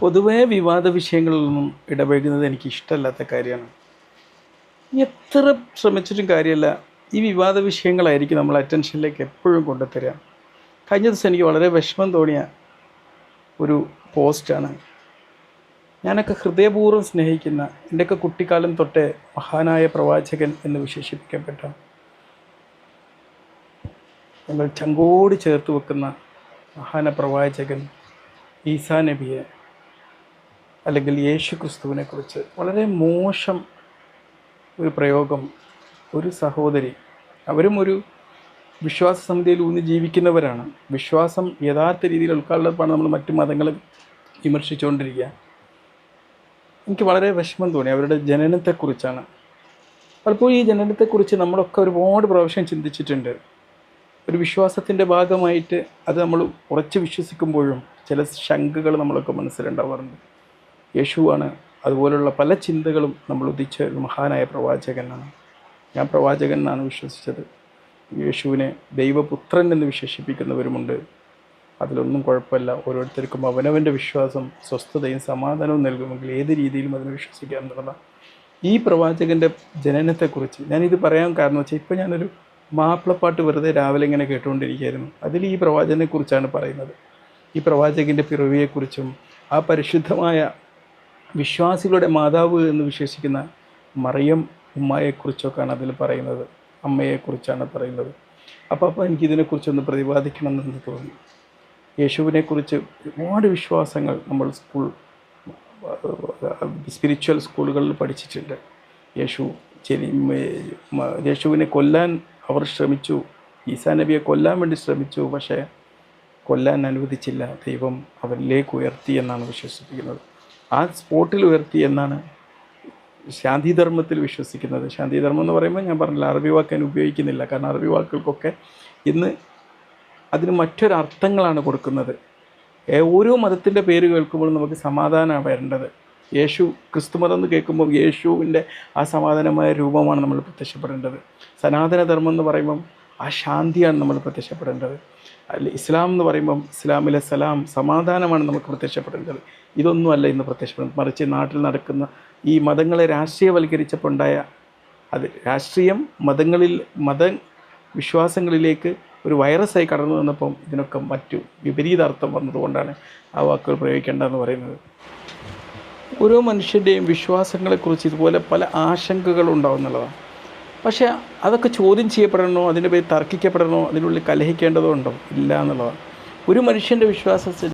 പൊതുവേ വിവാദ വിഷയങ്ങളിലൊന്നും ഇടപഴകുന്നത് എനിക്ക് ഇഷ്ടമല്ലാത്ത കാര്യമാണ്. എത്ര ശ്രമിച്ചിട്ടും കാര്യമല്ല. ഈ വിവാദ വിഷയങ്ങളായിരിക്കും നമ്മൾ അറ്റൻഷനിലേക്ക് എപ്പോഴും കൊണ്ടുതരിക കഴിഞ്ഞ ദിവസം എനിക്ക് വളരെ വിഷമം തോന്നിയ ഒരു പോസ്റ്റാണ്. ഞാനൊക്കെ ഹൃദയപൂർവം സ്നേഹിക്കുന്ന എന്റെയൊക്കെ കുട്ടിക്കാലം തൊട്ടേ മഹാനായ പ്രവാചകൻ എന്ന് വിശേഷിപ്പിക്കപ്പെട്ട ഞങ്ങൾ ചങ്കോട് ചേർത്ത് വെക്കുന്ന മഹാന പ്രവാചകൻ ഈസാ നബിയെ അല്ലെങ്കിൽ യേശു ക്രിസ്തുവിനെ കുറിച്ച് വളരെ മോശം ഒരു പ്രയോഗം ഒരു സഹോദരി അവരും ഒരു വിശ്വാസ സമിതിയിൽ ഊന്നി ജീവിക്കുന്നവരാണ്. വിശ്വാസം യഥാർത്ഥ രീതിയിൽ ഉൾക്കൊള്ളപ്പാണ് നമ്മൾ മറ്റു മതങ്ങളെ വിമർശിച്ചുകൊണ്ടിരിക്കുക. എനിക്ക് വളരെ വിഷമം തോന്നി അവരുടെ ജനനത്തെക്കുറിച്ചാണ്. പലപ്പോഴും ഈ ജനനത്തെക്കുറിച്ച് നമ്മളൊക്കെ ഒരുപാട് പ്രാവശ്യം ചിന്തിച്ചിട്ടുണ്ട്. ഒരു വിശ്വാസത്തിന്റെ ഭാഗമായിട്ട് അത് നമ്മൾ ഉറച്ച് വിശ്വസിക്കുമ്പോഴും ചില ശങ്കകൾ നമ്മളൊക്കെ മനസ്സിലുണ്ടാവാറുണ്ട്. യേശുവാണ്. അതുപോലുള്ള പല ചിന്തകളും നമ്മൾ ഉദിച്ച ഒരു മഹാനായ പ്രവാചകനാണ്. ഞാൻ പ്രവാചകൻ എന്നാണ് വിശ്വസിച്ചത്. യേശുവിനെ ദൈവപുത്രൻ എന്ന് വിശേഷിപ്പിക്കുന്നവരുമുണ്ട്. അതിലൊന്നും കുഴപ്പമില്ല. ഓരോരുത്തർക്കും അവനവന്റെ വിശ്വാസം സ്വസ്ഥതയും സമാധാനവും നൽകുമെങ്കിൽ ഏത് രീതിയിലും അതിനെ എന്നുള്ളതാണ്. ഈ പ്രവാചകന്റെ ജനനത്തെക്കുറിച്ച് ഞാനിത് പറയാൻ കാരണം വെച്ചാൽ ഇപ്പോൾ ഞാനൊരു മാപ്പിളപ്പാട്ട് വെറുതെ രാവിലെ ഇങ്ങനെ കേട്ടുകൊണ്ടിരിക്കുകയായിരുന്നു. അതിൽ ഈ പ്രവാചകനെക്കുറിച്ചാണ് പറയുന്നത്. ഈ പ്രവാചകന്റെ പിറവിയെക്കുറിച്ചും ആ പരിശുദ്ധമായ വിശ്വാസികളുടെ മാതാവ് എന്ന് വിശേഷിക്കുന്ന മറിയം ഉമ്മയെക്കുറിച്ചൊക്കെയാണ് അതിൽ പറയുന്നത്. അമ്മയെക്കുറിച്ചാണ് പറയുന്നത്. അപ്പോൾ അപ്പോൾ എനിക്കിതിനെക്കുറിച്ചൊന്ന് പ്രതിപാദിക്കണമെന്ന് തോന്നി. യേശുവിനെക്കുറിച്ച് ഒരുപാട് വിശ്വാസങ്ങൾ നമ്മൾ സ്കൂൾ സ്പിരിച്വൽ സ്കൂളുകളിൽ പഠിച്ചിട്ടുണ്ട്. യേശു ചെരി യേശുവിനെ കൊല്ലാൻ അവർ ശ്രമിച്ചു. ഈസാ നബിയെ കൊല്ലാൻ വേണ്ടി ശ്രമിച്ചു. പക്ഷേ കൊല്ലാൻ അനുവദിച്ചില്ല. ദൈവം അവരിലേക്ക് ഉയർത്തി എന്നാണ് വിശ്വസിപ്പിക്കുന്നത്. ആ സ്പോട്ടിൽ ഉയർത്തി എന്നാണ് ശാന്തിധർമ്മത്തിൽ വിശ്വസിക്കുന്നത്. ശാന്തിധർമ്മം എന്ന് പറയുമ്പോൾ ഞാൻ പറഞ്ഞില്ല അറബി വാക്ക് ഞാൻ ഉപയോഗിക്കുന്നില്ല. കാരണം അറബി വാക്കുകൾക്കൊക്കെ ഇന്ന് അതിന് മറ്റൊരർത്ഥങ്ങളാണ് കൊടുക്കുന്നത്. ഓരോ മതത്തിന്റെ പേര് കേൾക്കുമ്പോൾ നമുക്ക് സമാധാനമാണ് വരേണ്ടത്. യേശു ക്രിസ്തുമതം എന്ന് കേൾക്കുമ്പോൾ യേശുവിന്റെ ആ സമാധാനമായ രൂപമാണ് നമ്മൾ പ്രത്യക്ഷപ്പെടേണ്ടത്. സനാതനധർമ്മം എന്ന് പറയുമ്പം ആ ശാന്തിയാണ് നമ്മൾ പ്രത്യക്ഷപ്പെടേണ്ടത്. അല്ല ഇസ്ലാം എന്ന് പറയുമ്പം ഇസ്ലാമിലെ സലാം സമാധാനമാണ് നമുക്ക് പ്രത്യക്ഷപ്പെടേണ്ടത്. ഇതൊന്നുമല്ല ഇന്ന് പ്രത്യക്ഷപ്പെടുന്നത്. മറിച്ച് നാട്ടിൽ നടക്കുന്ന ഈ മതങ്ങളെ രാഷ്ട്രീയവൽക്കരിച്ചപ്പോൾ ഉണ്ടായ അത് രാഷ്ട്രീയം മതങ്ങളിൽ മത വിശ്വാസങ്ങളിലേക്ക് ഒരു വൈറസായി കടന്നു വന്നപ്പം ഇതിനൊക്കെ മറ്റു വിപരീതാർത്ഥം വന്നതുകൊണ്ടാണ് ആ വാക്കുകൾ പ്രയോഗിക്കേണ്ടതെന്ന് പറയുന്നത്. ഓരോ മനുഷ്യന്റെയും വിശ്വാസങ്ങളെക്കുറിച്ച് ഇതുപോലെ പല ആശങ്കകൾ ഉണ്ടാവുന്നുള്ളതാണ്. പക്ഷേ അതൊക്കെ ചോദ്യം ചെയ്യപ്പെടണോ? അതിന്റെ പേര് തർക്കിക്കപ്പെടണോ? അതിനുള്ളിൽ കലഹിക്കേണ്ടതോ ഉണ്ടോ ഇല്ല എന്നുള്ളതാണ്. ഒരു മനുഷ്യന്റെ വിശ്വാസത്തിൽ